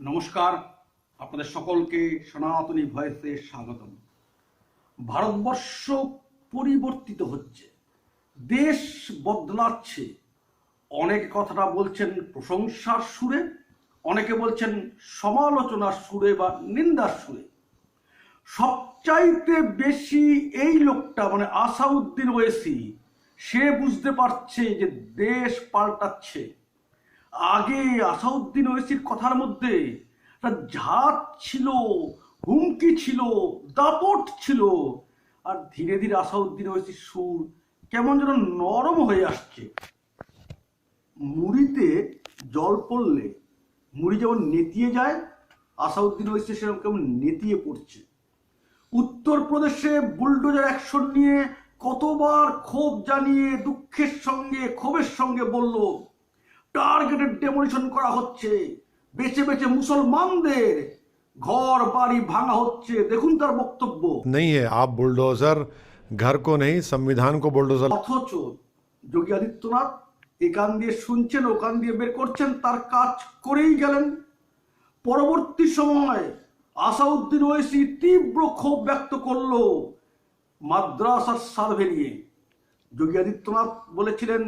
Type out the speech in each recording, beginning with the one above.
নমস্কার। আপনাদের সকলকে সনাতনী ভয়েসে স্বাগতম। ভারতবর্ষ পরিবর্তিত হচ্ছে। দেশ বদলাচ্ছে। অনেকে কথাটা বলছেন প্রশংসার সুরে, অনেকে বলছেন সমালোচনার সুরে বা নিন্দার সুরে। সবচাইতে বেশি এই লোকটা মানে আসাউদ্দিন ওয়েসি, সে বুঝতে পারছে যে দেশ পাল্টাচ্ছে। আগে আসাউদ্দিন ওয়েসির কথার মধ্যে একটা ঝাঁজ ছিল, হুমকি ছিল, দাপট ছিল। আর ধীরে ধীরে আসাউদ্দিন ওয়েসির সুর কেমন যেন নরম হয়ে আসছে। মুড়িতে জল পড়লে, মুড়ি যেমন নেতিয়ে যায়, আসাউদ্দিন ওয়েসি সেরকম কেমন নেতিয়ে পড়ছে। উত্তরপ্রদেশে বুলডোজার অ্যাকশন নিয়ে কতবার ক্ষোভ জানিয়ে দুঃখের সঙ্গে, ক্ষোভের সঙ্গে বলল টার্গেটেড ডেমোলিশন করা হচ্ছে। বেঁচে বেছে মুসলমানদের ঘর বাড়ি ভাঙা হচ্ছে। দেখুন তার বক্তব্য। নেই আপ বুলডোজার ঘর কো নেই সংবিধান কো বুলডোজার অথচ যোগী আদিত্যনাথ এখান দিয়ে শুনছেন ওখান দিয়ে বের করছেন তার কাজ করেই গেলেন। পরবর্তী সময় আসাউদ্দিন ওয়েসি তীব্র ক্ষোভ ব্যক্ত করল মাদ্রাসার সার্ভে নিয়ে। যোগী আদিত্যনাথ বলেছিলেন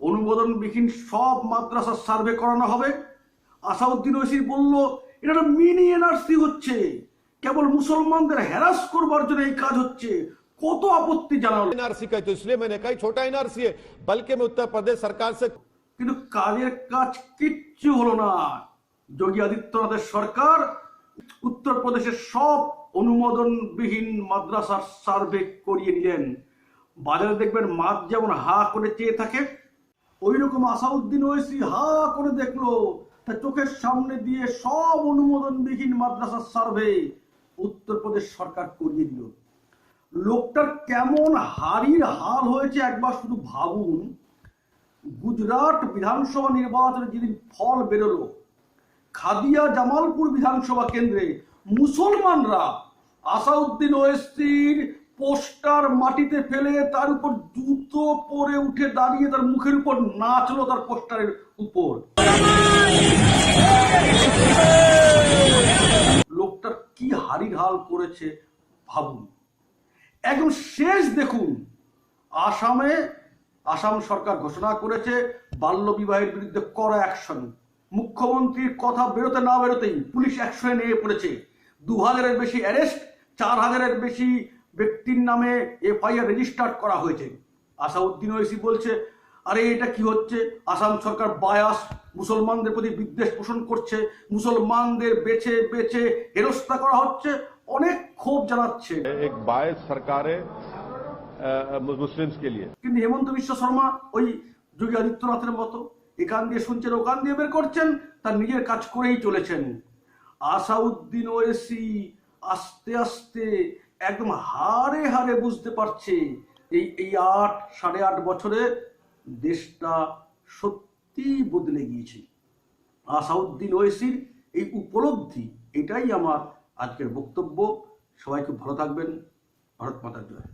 অনুমোদনবিহীন সব মাদ্রাসার সার্ভে করানো হবে আসাউদ্দিন ওয়েসি বলল এটা একটা মিনি এনআরসি হচ্ছে কেবল মুসলমানদের হ্যারাস করবার জন্য এই কাজ হচ্ছে কত আপত্তি জানালো एनआरसी का तो इसलिए मैंने कहा छोटा एनआरसी है बल्कि मैं उत्तर प्रदेश सरकार से কিন্তু কাজের কাজ কিচ্ছু হলো না যোগী আদিত্যনাথের সরকার উত্তরপ্রদেশের সব অনুমোদনবিহীন মাদ্রাসার সার্ভে করিয়ে নিলেন বাজারে দেখবেন মাছ যেমন হা করে চেয়ে থাকে ওই রকম আসাউদ্দিন ওয়েসি হা করে দেখল। তার চোখের সামনে দিয়ে সব অনুমোদনবিহীন মাদ্রাসার সার্ভে উত্তরপ্রদেশ সরকার করিয়ে দিল। লোকটার কেমন হাড়ির হাল হয়েছে একবার শুধু ভাবুন। গুজরাট বিধানসভা নির্বাচনে যেদিন ফল বেরোলো, খাদিয়া জামালপুর বিধানসভা কেন্দ্রে মুসলমানরা আসাউদ্দিন ওয়েসির পোস্টার মাটিতে ফেলে তার উপর পরে উঠে দাঁড়িয়ে তার মুখের উপর নাচলো তার পোস্টারের উপর। লোকটার কি হাড়ির হাল করেছে ভাবুন। একদম শেষ দেখুন, আসামে আসাম সরকার ঘোষণা করেছে বাল্য বিবাহের বিরুদ্ধে কড়া অ্যাকশন। মুখ্যমন্ত্রীর কথা বেরোতে না বেরোতেই পুলিশ অ্যাকশনে নিয়ে পড়েছে। দু হাজারের বেশি অ্যারেস্ট চার হাজারের বেশি ব্যক্তির নামে এফআইআর রেজিস্টার করা হয়েছে। আসাউদ্দিন ওয়েসি বলছে আরে এটা কি হচ্ছে? আসাম সরকার বায়াস মুসলমানদের প্রতি বিদ্বেষ পোষণ করছে মুসলমানদের বেছে বেছে হেরস্তা করা হচ্ছে। অনেক ক্ষোভ জানাচ্ছে। এক বায়াস সরকারে মুসলিমস কে লিয়ে। কিন্তু হেমন্ত বিশ্ব শর্মা ওই যোগী আদিত্যনাথের মতো এখান দিয়ে শুনছেন ওখান দিয়ে বের করছেন তার নিজের কাজ করেই চলেছেন। আসাউদ্দিন ওয়েসি আস্তে আস্তে একদম হারে হারে বুঝতে পারছে এই এই আট, সাড়ে আট বছরে দেশটা সত্যি বদলে গিয়েছে। আসাউদ্দিন ওয়েসির এই উপলব্ধি, এটাই আমার আজকের বক্তব্য। সবাই খুব ভালো থাকবেন। ভারত মাতার জয়।